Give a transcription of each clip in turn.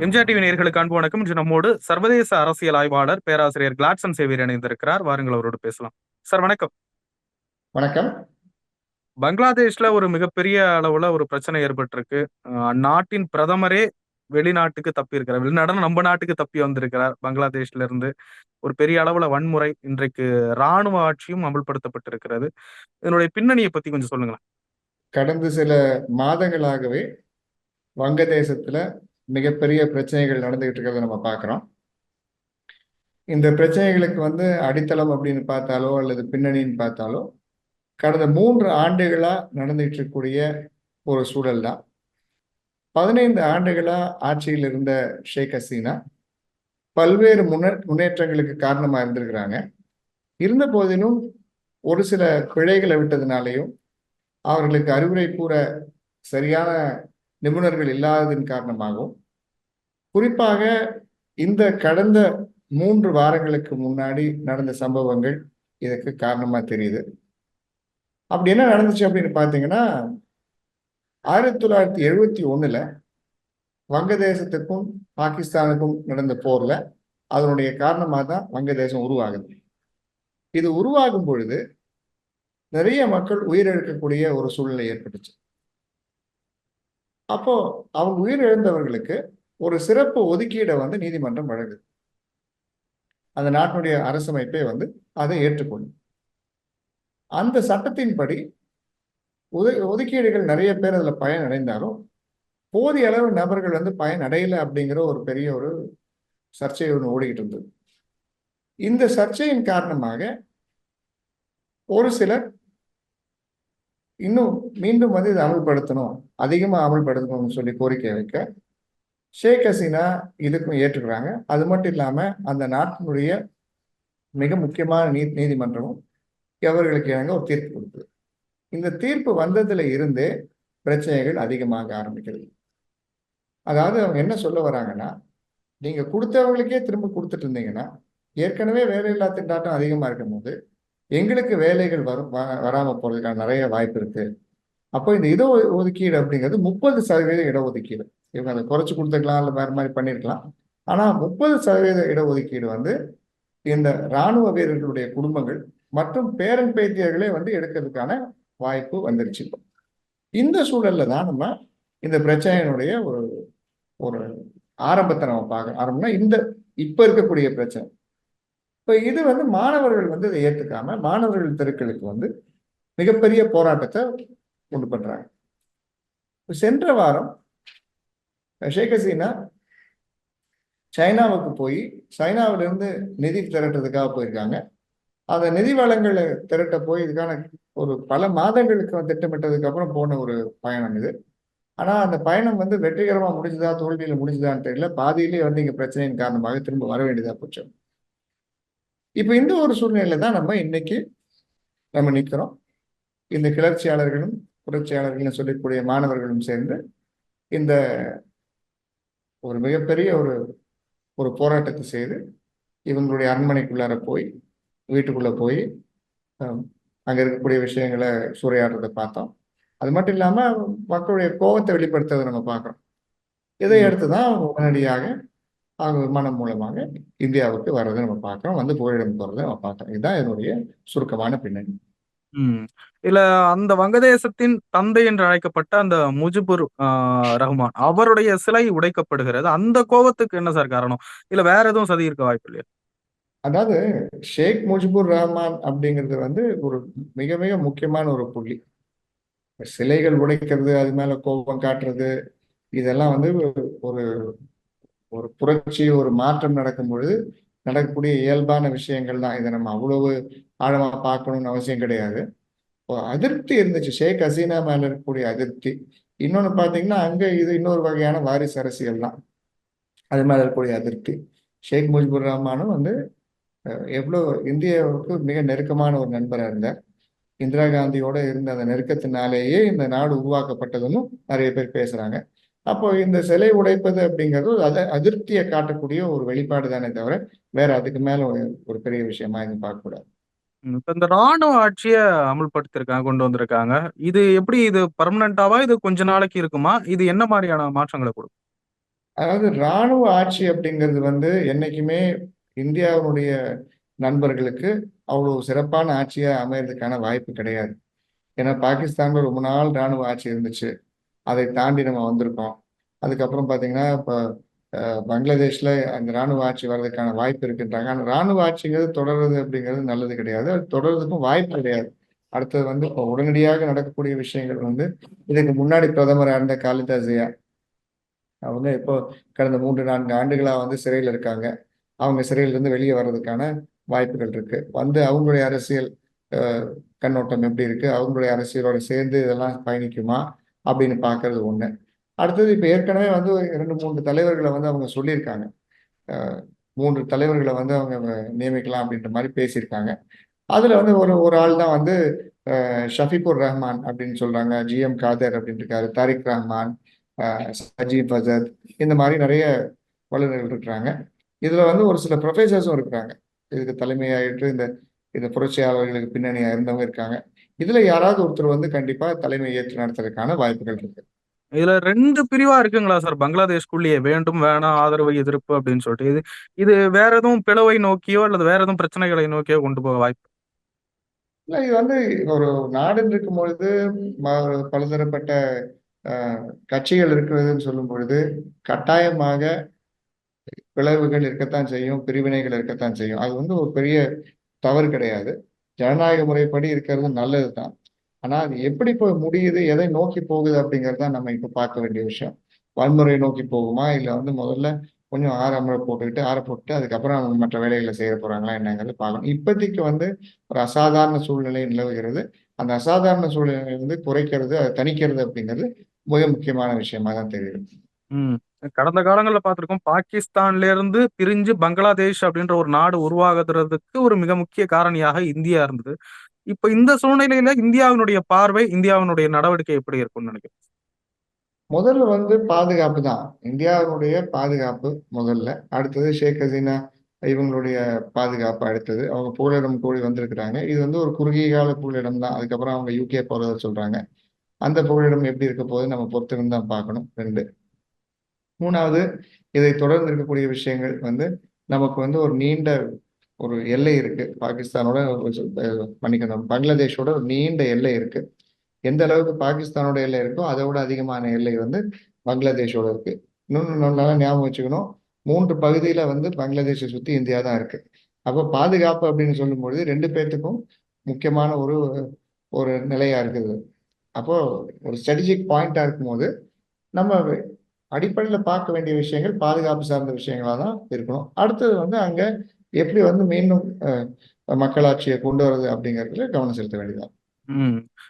MGR TV நேர்களுக்கு அன்பு வணக்கம். இன்று நம்மோடு சர்வதேச அரசியல் ஆய்வாளர் பேராசிரியர் கிளாட்சன் சேவியர் இணைந்திருக்கிறார். வாருங்கள் அவரோடு பேசலாம். சார் வணக்கம். வணக்கம். பங்களாதேஷ்ல ஒரு மிகப்பெரிய அளவுல ஒரு பிரச்சனை ஏற்பட்டிருக்கு. அந்நாட்டின் பிரதமரே வெளிநாட்டுக்கு தப்பி இருக்கிறார் வெளிநாடு நம்ம நாட்டுக்கு தப்பி வந்திருக்கிறார். பங்களாதேஷ்ல இருந்து ஒரு பெரிய அளவுல வன்முறை இன்றைக்கு ராணுவ ஆட்சியும் அமல்படுத்தப்பட்டிருக்கிறது. இதனுடைய பின்னணியை பத்தி கொஞ்சம் சொல்லுங்களேன். கடந்த சில மாதங்களாகவே வங்கதேசத்துல மிகப்பெரிய பிரச்சனைகள் நடந்துகிட்டு இருக்கிறத நம்ம பார்க்குறோம். இந்த பிரச்சனைகளுக்கு வந்து அடித்தளம் அப்படின்னு பார்த்தாலோ அல்லது பின்னணின்னு பார்த்தாலோ கடந்த மூன்று ஆண்டுகளா நடந்துகிட்டு இருக்கக்கூடிய ஒரு சூழல் தான். பதினைந்து ஆண்டுகளா ஆட்சியில் இருந்த ஷேக் ஹசீனா பல்வேறு முன்னே முன்னேற்றங்களுக்கு காரணமா இருந்திருக்கிறாங்க. இருந்த போதிலும் ஒரு சில பிழைகளை விட்டதுனாலையும் அவர்களுக்கு அறிவுரை கூற சரியான நிபுணர்கள் இல்லாததின் காரணமாகவும் குறிப்பாக இந்த கடந்த மூன்று வாரங்களுக்கு முன்னாடி நடந்த சம்பவங்கள் இதுக்கு காரணமாக தெரியுது. அப்படி என்ன நடந்துச்சு அப்படின்னு பார்த்தீங்கன்னா ஆயிரத்தி தொள்ளாயிரத்தி எழுபத்தி ஒன்றில் வங்கதேசத்துக்கும் பாகிஸ்தானுக்கும் நடந்த போரில் அதனுடைய காரணமாக தான் வங்கதேசம் உருவாகுது. இது உருவாகும் பொழுது நிறைய மக்கள் உயிரிழக்கக்கூடிய ஒரு சூழ்நிலை ஏற்பட்டுச்சு. அப்போ அவங்க உயிரிழந்தவர்களுக்கு ஒரு சிறப்பு ஒதுக்கீடை வந்து நீதிமன்றம் வழங்குது. அந்த நாட்டினுடைய அரசமைப்பை வந்து அதை ஏற்றுக்கொள்ளும். அந்த சட்டத்தின்படி ஒது ஒதுக்கீடுகள் நிறைய பேர் அதில் பயன் அடைந்தாலும் போதிய அளவு நபர்கள் வந்து பயன் அடையலை அப்படிங்கிற ஒரு பெரிய ஒரு சர்ச்சை ஒன்று ஓடிக்கிட்டு இருந்தது. இந்த சர்ச்சையின் காரணமாக ஒரு சிலர் இன்னும் மீண்டும் வந்து இதை அமல்படுத்தணும். அதிகமாக அமல்படுத்தணும்னு சொல்லி கோரிக்கை வைக்க ஷேக் ஹசீனா இதுக்கும் ஏற்றுக்கிறாங்க. அது மட்டும் இல்லாமல் அந்த நாட்டினுடைய மிக முக்கியமான நீ நீதிமன்றமும் அவர்களுக்கு இணங்க ஒரு தீர்ப்பு கொடுக்குது. இந்த தீர்ப்பு வந்ததில் இருந்தே பிரச்சனைகள் அதிகமாக ஆரம்பிக்கிறது. அதாவது அவங்க என்ன சொல்ல வராங்கன்னா நீங்கள் கொடுத்தவங்களுக்கே திரும்ப கொடுத்துட்டு இருந்தீங்கன்னா ஏற்கனவே வேலையில்லா திண்டாட்டம் அதிகமாக இருக்கும் போது எங்களுக்கு வேலைகள் வரும் வராமல் போகிறதுக்கான நிறைய வாய்ப்பு இருக்குது அப்போ இந்த இட ஒதுக்கீடு அப்படிங்கிறது முப்பது சதவீத இடஒதுக்கீடு. இவங்க அதை குறைச்சி கொடுத்துக்கலாம் இல்லை வேறு மாதிரி பண்ணிருக்கலாம். ஆனால் முப்பது சதவீத இடஒதுக்கீடு வந்து இந்த இராணுவ வீரர்களுடைய குடும்பங்கள் மற்றும் பேரன் பேத்தியர்களே வந்து எடுக்கிறதுக்கான வாய்ப்பு வந்துருச்சு இந்த சூழல்ல தான் நம்ம இந்த பிரச்சனையினுடைய ஒரு ஒரு ஆரம்பத்தை நம்ம பார்க்க ஆரம்பம்னா இந்த இப்போ இருக்கக்கூடிய பிரச்சனை. இப்போ இது வந்து மாணவர்கள் வந்து இதை ஏற்றுக்காம மாணவர்கள் தெருக்களுக்கு வந்து மிகப்பெரிய போராட்டத்தை கொண்டு பண்றாங்க. சென்ற வாரம் ஷேக் ஹசீனா சைனாவுக்கு போய் சைனாவிலிருந்து நிதி திரட்டுறதுக்காக போயிருக்காங்க. அந்த நிதி வளங்களை திரட்ட போய் இதுக்கான ஒரு பல மாதங்களுக்கு திட்டமிட்டதுக்கு அப்புறம் போன ஒரு பயணம் இது. ஆனா அந்த பயணம் வந்து வெற்றிகரமாக முடிஞ்சுதா தோல்வியில் முடிஞ்சுதான்னு தெரியல. பாதியிலே வந்து இங்க பிரச்சனையின் காரணமாக திரும்ப வர வேண்டியதாக போச்சு. இப்ப இந்த ஒரு சூழ்நிலையில தான் நம்ம இன்னைக்கு நம்ம நிக்கிறோம். இந்த கிளர்ச்சியாளர்களும் புரட்சியாளர்களும் சொல்லக்கூடிய மாணவர்களும் சேர்ந்து இந்த ஒரு மிகப்பெரிய ஒரு ஒரு போராட்டத்தை செய்து இவங்களுடைய அரண்மனைக்குள்ளார போய் வீட்டுக்குள்ள போய் அங்க இருக்கக்கூடிய விஷயங்களை சூறையாடுறதை பார்த்தோம். அது மட்டும் இல்லாம மக்களுடைய கோபத்தை வெளிப்படுத்துறதை நம்ம பார்க்கிறோம். இதை அடுத்து தான் உடனடியாக அவங்க விமானம் மூலமாக இந்தியாவுக்கு வர்றதை நம்ம பார்க்கிறோம். வந்து புகழிடம் போறதை நம்ம பார்க்கிறோம். இதுதான் என்னுடைய சுருக்கமான பின்னணி. இல்ல அந்த வங்கதேசத்தின் தந்தை என்று அழைக்கப்பட்ட அந்த முஜிபுர் ரஹ்மான் அவருடைய சிலை உடைக்கப்படுகிறது. அந்த கோபத்துக்கு என்ன சார் காரணம்? இல்ல வேற எதுவும் சதி இருக்க வாய்ப்பு இல்லையா? அதாவது ஷேக் முஜிபுர் ரஹ்மான் அப்படிங்கிறது வந்து ஒரு மிக மிக முக்கியமான ஒரு புள்ளி. சிலைகள் உடைக்கிறது அது மேல கோபம் காட்டுறது இதெல்லாம் வந்து ஒரு ஒரு புரட்சி ஒரு மாற்றம் நடக்கும் பொழுது நடக்கக்கூடிய இயல்பான விஷயங்கள் தான். இதை நம்ம அவ்வளவு ஆழமா பார்க்கணும்னு அவசியம் கிடையாது. அதிருப்தி இருந்துச்சு. ஷேக் ஹசீனா மேல இருக்கக்கூடிய அதிருப்தி. இன்னொன்னு பாத்தீங்கன்னா அங்க இது இன்னொரு வகையான வாரிசு அரசியல் தான். அது மேல இருக்கக்கூடிய அதிருப்தி. ஷேக் முஜிபுர் ரஹ்மானும் வந்து எவ்வளோ இந்தியாவுக்கு மிக நெருக்கமான ஒரு நண்பராக இருந்தார். இந்திரா காந்தியோட இருந்த அந்த நெருக்கத்தினாலேயே இந்த நாடு உருவாக்கப்பட்டதுன்னு நிறைய பேர் பேசுறாங்க. அப்போ இந்த சிலை உடைப்பது அப்படிங்கிறது அதை அதிருப்தியை காட்டக்கூடிய ஒரு வெளிப்பாடு தானே தவிர வேற அதுக்கு மேல ஒரு பெரிய விஷயமா எதுவும் பார்க்கக்கூடாது. இப்ப இந்த ராணுவ ஆட்சிய அமல்படுத்திருக்காங்க கொண்டு வந்திருக்காங்க. இது எப்படி இது பர்மனண்டாவா இது கொஞ்ச நாளைக்கு இருக்குமா? இது என்ன மாதிரியான மாற்றங்களை கொடுக்கும்? அதாவது ராணுவ ஆட்சி அப்படிங்கிறது வந்து என்னைக்குமே இந்தியாவினுடைய நண்பர்களுக்கு அவ்வளவு சிறப்பான ஆட்சியா அமையறதுக்கான வாய்ப்பு கிடையாது. ஏன்னா பாகிஸ்தான்ல ரொம்ப நாள் ராணுவ ஆட்சி இருந்துச்சு. அதை தாண்டி நம்ம வந்திருக்கோம். அதுக்கப்புறம் பார்த்தீங்கன்னா இப்போ பங்களாதேஷில் பங்களாதேஷ்ல அந்த ராணுவ ஆட்சி வர்றதுக்கான வாய்ப்பு இருக்குன்றாங்க. ஆனால் ராணுவ ஆட்சிங்கிறது தொடர்றது அப்படிங்கிறது நல்லது கிடையாது. அது தொடர்றதுக்கும் வாய்ப்பு கிடையாது. அடுத்தது வந்து இப்போ உடனடியாக நடக்கக்கூடிய விஷயங்கள் வந்து இதுக்கு முன்னாடி பிரதமராக இருந்த காலிதா ஜியா அவங்க இப்போ கடந்த மூன்று நான்கு ஆண்டுகளாக வந்து சிறையில் இருக்காங்க. அவங்க சிறையிலிருந்து வெளியே வர்றதுக்கான வாய்ப்புகள் இருக்கு. வந்து அவங்களுடைய அரசியல் கண்ணோட்டம் எப்படி இருக்கு? அவங்களுடைய அரசியலோட சேர்ந்து இதெல்லாம் பயணிக்குமா? அப்படின்னு பார்க்கறது ஒன்று அடுத்தது இப்போ ஏற்கனவே வந்து ரெண்டு இரண்டு மூன்று தலைவர்களை வந்து அவங்க சொல்லியிருக்காங்க. மூன்று தலைவர்களை வந்து அவங்க நியமிக்கலாம் அப்படின்ற மாதிரி பேசியிருக்காங்க. அதில் வந்து ஒரு ஒரு ஆள் தான் வந்து ஷஃபிபுர் ரஹ்மான் அப்படின்னு சொல்கிறாங்க ஜிஎம் காதர் அப்படின்னு இருக்காரு தாரிக் ரஹ்மான் அஹ், சஜீப் அசத் இந்த மாதிரி நிறைய வல்லுநர்கள் இருக்கிறாங்க. இதில் வந்து ஒரு சில ப்ரொஃபசர்ஸும் இருக்கிறாங்க. இதுக்கு தலைமையாயிட்டு இந்த இந்த புரட்சியாளர்களுக்கு பின்னணியாக இருந்தவங்க இருக்காங்க. இதுல யாராவது ஒருத்தர் வந்து கண்டிப்பா தலைமை ஏற்று நடத்துறதுக்கான வாய்ப்புகள் இருக்கு. இதுல ரெண்டு பிரிவா இருக்குங்களா சார்? பங்களாதேஷ்குள்ளேயே வேண்டும் வேணாம் ஆதரவு எதிர்ப்பு அப்படின்னு சொல்லிட்டு. இது இது வேற எதுவும் பிளவை நோக்கியோ அல்லது வேற எதுவும் பிரச்சனைகளை நோக்கியோ கொண்டு போக வாய்ப்பு இல்ல இது வந்து ஒரு நாடுன்னு இருக்கும் பொழுது பலதரப்பட்ட கட்சிகள் இருக்கிறதுன்னு சொல்லும் பொழுது கட்டாயமாக பிளவுகள் இருக்கத்தான் செய்யும் பிரிவினைகள் இருக்கத்தான் செய்யும். அது வந்து ஒரு பெரிய தவறு கிடையாது. ஜனநாயக முறைப்படி இருக்கிறது நல்லது தான் ஆனா அது எப்படி போய் முடியுது எதை நோக்கி போகுது அப்படிங்கிறது தான் நம்ம இப்போ பார்க்க வேண்டிய விஷயம். வன்முறை நோக்கி போகுமா இல்ல வந்து முதல்ல கொஞ்சம் ஆற முறை போட்டுக்கிட்டு ஆற போட்டு அதுக்கப்புறம் அவங்க மற்ற வேலைகளை செய்ய போறாங்களா என்னங்கிறது பார்க்கணும். இப்போதைக்கு வந்து ஒரு அசாதாரண சூழ்நிலை நிலவுகிறது. அந்த அசாதாரண சூழ்நிலை வந்து குறைக்கிறது அதை தணிக்கிறது அப்படிங்கிறது மிக முக்கியமான விஷயமா தான் தெரியுது. கடந்த காலங்கள்ல பார்த்திருக்கோம் பாகிஸ்தான்ல இருந்து பிரிஞ்சு பங்களாதேஷ் அப்படின்ற ஒரு நாடு உருவாகிறதுக்கு ஒரு மிக முக்கிய காரணியாக இந்தியா இருந்தது. இப்ப இந்த சூழ்நிலையில இந்தியாவினுடைய பார்வை இந்தியாவினுடைய நடவடிக்கை எப்படி இருக்கும்னு நினைக்கிறேன் முதல்ல வந்து பாதுகாப்பு தான். இந்தியாவினுடைய பாதுகாப்பு முதல்ல. அடுத்தது ஷேக் ஹசீனா இவங்களுடைய பாதுகாப்பு அடுத்தது. அவங்க புகலிடம் கூடி வந்திருக்கிறாங்க. இது வந்து ஒரு குறுகிய கால புகலிடம் தான். அதுக்கப்புறம் அவங்க யூகே போறத சொல்றாங்க. அந்த புகலிடம் எப்படி இருக்க போகுது நம்ம பொறுத்திருந்து தான் பார்க்கணும். ரெண்டு மூணாவது இதை தொடர்ந்து இருக்கக்கூடிய விஷயங்கள் வந்து நமக்கு வந்து ஒரு நீண்ட ஒரு எல்லை இருக்கு. பாகிஸ்தானோட ஒரு- மன்னிக்கணும். பங்களாதேஷோட ஒரு நீண்ட எல்லை இருக்கு. எந்த அளவுக்கு பாகிஸ்தானோட எல்லை இருக்கோ அதை விட அதிகமான எல்லை வந்து பங்களாதேஷோட இருக்கு. இன்னொன்று நல்லா ஞாபகம் வச்சுக்கணும். மூன்று பகுதியில வந்து பங்களாதேஷை சுத்தி இந்தியா தான் இருக்கு. அப்போ பாதுகாப்பு அப்படின்னு சொல்லும்பொழுது ரெண்டு பேர்த்துக்கும் முக்கியமான ஒரு ஒரு நிலையா இருக்குது. அப்போ ஒரு ஸ்ட்ராட்டஜிக் பாயிண்டா இருக்கும்போது நம்ம அடிப்படையில பார்க்க வேண்டிய விஷயங்கள் பாதுகாப்பு சார்ந்த விஷயங்களா தான் இருக்கணும். அடுத்தது வந்து அங்க எப்படி வந்து மீண்டும் மக்களாட்சியை கொண்டு வர்றது அப்படிங்கிறதுல கவனம் செலுத்த வேண்டியதான்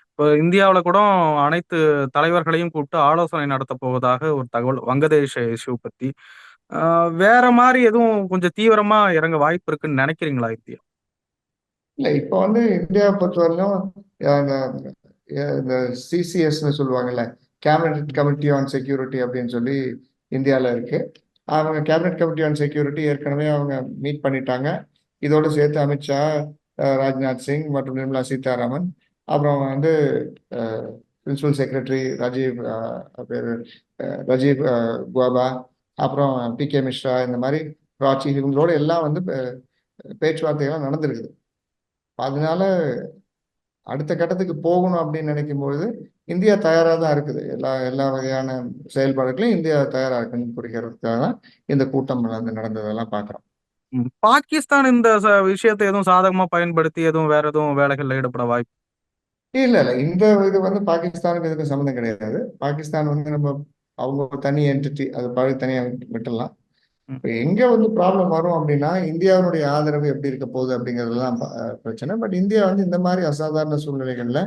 இப்போ இந்தியாவுல கூட அனைத்து தலைவர்களையும் கூப்பிட்டு ஆலோசனை நடத்த போவதாக ஒரு தகவல் வங்கதேஷ இஷ்யூ பத்தி. ஆஹ் வேற மாதிரி எதுவும் கொஞ்சம் தீவிரமா இறங்க வாய்ப்பு இருக்குன்னு நினைக்கிறீங்களா இந்தியா? இல்ல இப்போ வந்து இந்தியாவை பொறுத்தவரையிலும் இந்த சிசிஎஸ்ன்னு சொல்லுவாங்கல்ல கேபினட் கமிட்டி ஆன் செக்யூரிட்டி அப்படின்னு சொல்லி இந்தியாவில் இருக்கு. அவங்க கேபினட் கமிட்டி ஆன் செக்யூரிட்டி ஏற்கனவே அவங்க மீட் பண்ணிட்டாங்க. இதோடு சேர்த்து அமித்ஷா ராஜ்நாத் சிங் மற்றும் நிர்மலா சீதாராமன். அப்புறம் வந்து பிரின்சிபல் செக்ரட்டரி ராஜீவ் பேர் ரஜீவ் குவாபா. அப்புறம் பி கே மிஸ்ரா இந்த மாதிரி ராச்சி இவங்களோட எல்லாம் வந்து பேச்சுவார்த்தைகள்லாம் நடந்திருக்குது. அதனால அடுத்த கட்டத்துக்கு போகணும் அப்படின்னு நினைக்கும் பொழுது இந்தியா தயாராக தான் இருக்குது. எல்லா எல்லா வகையான செயல்பாடுகளையும் இந்தியா தயாரா இருக்குன்னு குறிக்கிறதுக்காக தான் இந்த கூட்டம் நடந்து நடந்ததெல்லாம் பார்க்குறோம். பாகிஸ்தான் இந்த விஷயத்தை எதுவும் சாதகமா பயன்படுத்தி எதுவும் வேற எதுவும் வேலைகள்ல ஈடுபட வாய்ப்பு? இல்ல இல்ல. இந்த இது வந்து பாகிஸ்தானுக்கு இதுக்கு சம்மந்தம் கிடையாது. பாகிஸ்தான் வந்து நம்ம அவங்க தனி என்டிட்டி அது பாதி தனியா விட்டு- விட்டுடலாம். இப்போ எங்க வந்து ப்ராப்ளம் வரும் அப்படின்னா இந்தியாவுடைய ஆதரவு எப்படி இருக்க போகுது அப்படிங்கிறதுலாம் பிரச்சனை. பட் இந்தியா வந்து இந்த மாதிரி அசாதாரண சூழ்நிலைகள்ல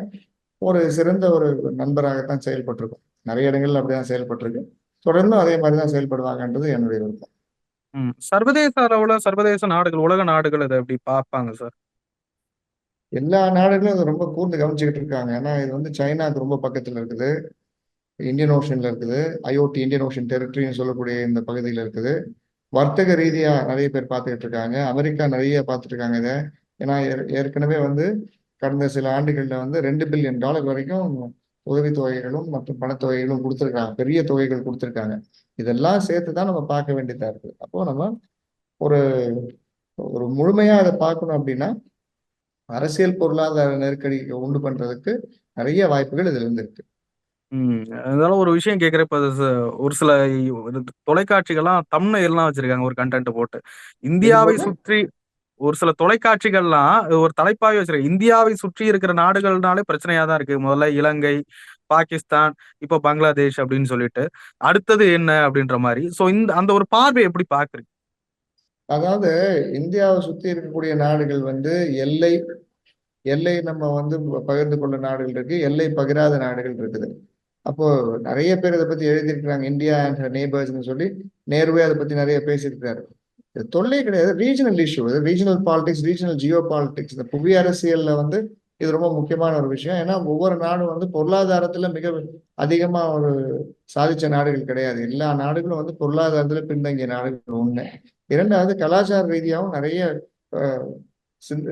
ஒரு சிறந்த ஒரு நண்பராகத்தான் செயல்பட்டிருக்கும். நிறைய இடங்கள்ல அப்படிதான் செயல்பட்டிருக்கு. தொடர்ந்து அதே மாதிரி தான் செயல்படுவாங்கன்றது என்னுடைய விருப்பம். சர்வதேச அளவுல சர்வதேச நாடுகள் உலக நாடுகள் இதை எப்படி பார்ப்பாங்க சார்? எல்லா நாடுகளும் இதை ரொம்ப கூர்ந்து கவனிச்சுக்கிட்டு இருக்காங்க. ஏன்னா இது வந்து சைனாக்கு ரொம்ப பக்கத்துல இருக்குது. இந்தியன் ஓஷன்ல இருக்குது. ஐஓடி இந்தியன் ஓஷன் டெரிட்டரின்னு சொல்லக்கூடிய இந்த பகுதியில் இருக்குது. வர்த்தக ரீதியா நிறைய பேர் பார்த்துக்கிட்டு இருக்காங்க. அமெரிக்கா நிறைய பார்த்துட்டு இருக்காங்க இதை. ஏன்னா ஏற்கனவே வந்து கடந்த சில ஆண்டுகளில் வந்து ரெண்டு பில்லியன் டாலர் வரைக்கும் உதவித்தொகைகளும் மற்றும் பணத்தொகைகளும் கொடுத்துருக்காங்க. பெரிய தொகைகள் கொடுத்துருக்காங்க. இதெல்லாம் சேர்த்து தான் நம்ம பார்க்க வேண்டியதாக இருக்குது அப்போ நம்ம ஒரு ஒரு முழுமையாக அதை பார்க்கணும் அப்படின்னா அரசியல் பொருளாதார நெருக்கடி உண்டு பண்ணுறதுக்கு நிறைய வாய்ப்புகள் இதில் இருந்து ம். அதனால ஒரு விஷயம் கேட்கிறேன். இப்ப ச ஒரு சில ஒரு தொலைக்காட்சிகள்லாம் தம்ப்நெயில்லாம் வச்சிருக்காங்க ஒரு கன்டென்ட் போட்டு. இந்தியாவை போட்டு? சுற்றி ஒரு சில தொலைக்காட்சிகள்லாம் ஒரு தலைப்பாவே வச்சிருக்காங்க. இந்தியாவை சுற்றி இருக்கிற நாடுகள்னாலே பிரச்சனையா தான் இருக்கு. முதல்ல இலங்கை, பாகிஸ்தான், இப்போ பங்களாதேஷ் அப்படின்னு சொல்லிட்டு. அடுத்தது என்ன அப்படின்ற மாரி. ஸோ இந்த அந்த ஒரு பார்வைய எப்படி பார்க்குறீங்க? அதாவது இந்தியாவை சுத்தி இருக்கக்கூடிய நாடுகள் வந்து எல்லை எல்லை நம்ம வந்து பகிர்ந்து கொள்ள நாடுகள் இருக்கு. எல்லை பகிராத நாடுகள் இருக்குது. அப்போ நிறைய பேர் இதை பத்தி எழுதியிருக்கிறாங்க. இந்தியா அண்ட் நேபர்ஸ்னு சொல்லி நேர்வே அதை பத்தி நிறைய பேசியிருக்கிறாரு. தொல்லை கிடையாது. Regional issue. Regional politics, regional geopolitics. இந்த புவி அரசியல்ல வந்து இது ரொம்ப முக்கியமான ஒரு விஷயம். ஏன்னா ஒவ்வொரு நாடும் வந்து பொருளாதாரத்துல மிக அதிகமா ஒரு சாதிச்ச நாடுகள் கிடையாது. எல்லா நாடுகளும் வந்து பொருளாதாரத்துல பின்தங்கிய நாடுகள் ஒண்ணு. இரண்டாவது கலாச்சார ரீதியாகவும் நிறைய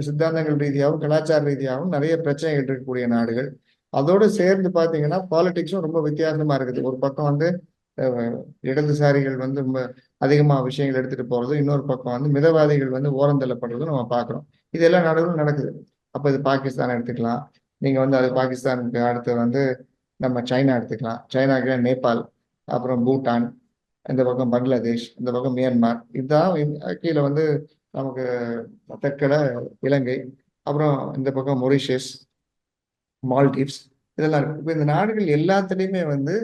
சித்தாந்தங்கள் ரீதியாகவும் கலாச்சார ரீதியாகவும் நிறைய பிரச்சனைகள் இருக்கக்கூடிய நாடுகள். அதோடு சேர்ந்து பார்த்தீங்கன்னா பாலிடிக்ஸும் ரொம்ப வித்தியாசமா இருக்குது. ஒரு பக்கம் வந்து இடதுசாரிகள் வந்து ரொம்ப அதிகமா விஷயங்கள் எடுத்துட்டு போறது இன்னொரு பக்கம் வந்து மிதவாதிகள் வந்து ஓரந்தள்ளப்படுறதும் நம்ம பார்க்குறோம் இது எல்லா நாடுகளும் நடக்குது. அப்போ இது பாகிஸ்தான் எடுத்துக்கலாம். நீங்க வந்து அது பாகிஸ்தானுக்கு அடுத்து வந்து நம்ம சைனா எடுத்துக்கலாம். சைனாக்கு நேபாள், அப்புறம் பூட்டான், இந்த பக்கம் பங்களாதேஷ், இந்த பக்கம் மியான்மர். இதுதான் கீழே வந்து நமக்கு தெற்குல இலங்கை, அப்புறம் இந்த பக்கம் மொரிஷியஸ், மால்டீவ்ஸ் இதெல்லாம் இருக்கு. இப்போ இந்த நாடுகள் எல்லாத்துலேயுமே வந்து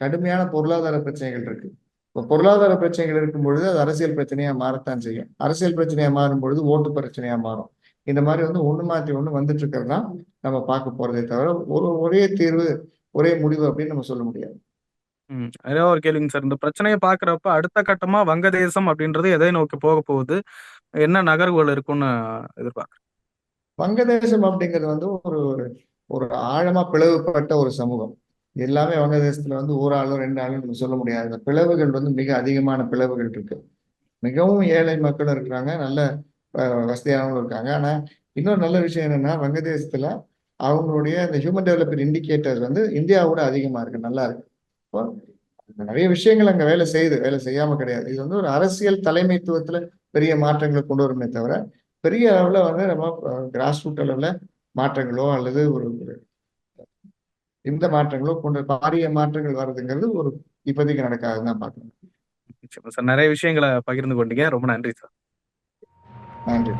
கடுமையான பொருளாதார பிரச்சனைகள் இருக்கு. இப்போ பொருளாதார பிரச்சனைகள் இருக்கும் பொழுது அது அரசியல் பிரச்சனையா மாறத்தான் செய்யும். அரசியல் பிரச்சனையா மாறும் பொழுது ஓட்டு பிரச்சனையா மாறும். இந்த மாதிரி வந்து ஒண்ணு மாத்தி ஒண்ணு வந்துட்டு இருக்கிறது தான் நம்ம பார்க்க போறதே தவிர ஒரு ஒரே தீர்வு ஒரே முடிவு அப்படின்னு நம்ம சொல்ல முடியாது. ம். ஒரே கேள்விங்க சார். இந்த பிரச்சனைய பார்க்குறப்ப அடுத்த கட்டமா வங்கதேசம் அப்படின்றது எதை நோக்கி போக போகுது? என்ன நகர்வுகள் இருக்கும்னு எதிர்பார்க்குறீங்க? வங்கதேசம் அப்படிங்கிறது வந்து ஒரு ஒரு ஆழமா பிளவுபட்ட ஒரு சமூகம். எல்லாமே வங்கதேசத்துல வந்து ஒரு ஆளோ ரெண்டு ஆளோ நம்ம சொல்ல முடியாது. இந்த பிளவுகள் வந்து மிக அதிகமான பிளவுகள் இருக்கு. மிகவும் ஏழை மக்களும் இருக்கிறாங்க. நல்ல வசதியானவங்களும் இருக்காங்க. ஆனா இன்னொரு நல்ல விஷயம் என்னன்னா வங்கதேசத்துல அவங்களுடைய இந்த ஹியூமன் டெவலப்மெண்ட் இண்டிகேட்டர்ஸ் வந்து இந்தியாவோட அதிகமா இருக்கு. நல்லா இருக்கு. இப்போ நிறைய விஷயங்கள் அங்க வேலை செய்யுது. வேலை செய்யாம கிடையாது. இது வந்து ஒரு அரசியல் தலைமைத்துவத்துல பெரிய மாற்றங்களை கொண்டு வருமே தவிர பெரிய அளவுல வந்து நம்ம கிராஸ் ரூட் அளவுல மாற்றங்களோ அல்லது ஒரு இந்த மாற்றங்களோ கொண்டு பாரிய மாற்றங்கள் வர்றதுங்கிறது ஒரு இப்போதைக்கு நடக்காதுன்னு தான் பார்க்கணும். சார். நிறைய விஷயங்களை பகிர்ந்து கொண்டீங்க. ரொம்ப நன்றி சார். நன்றி.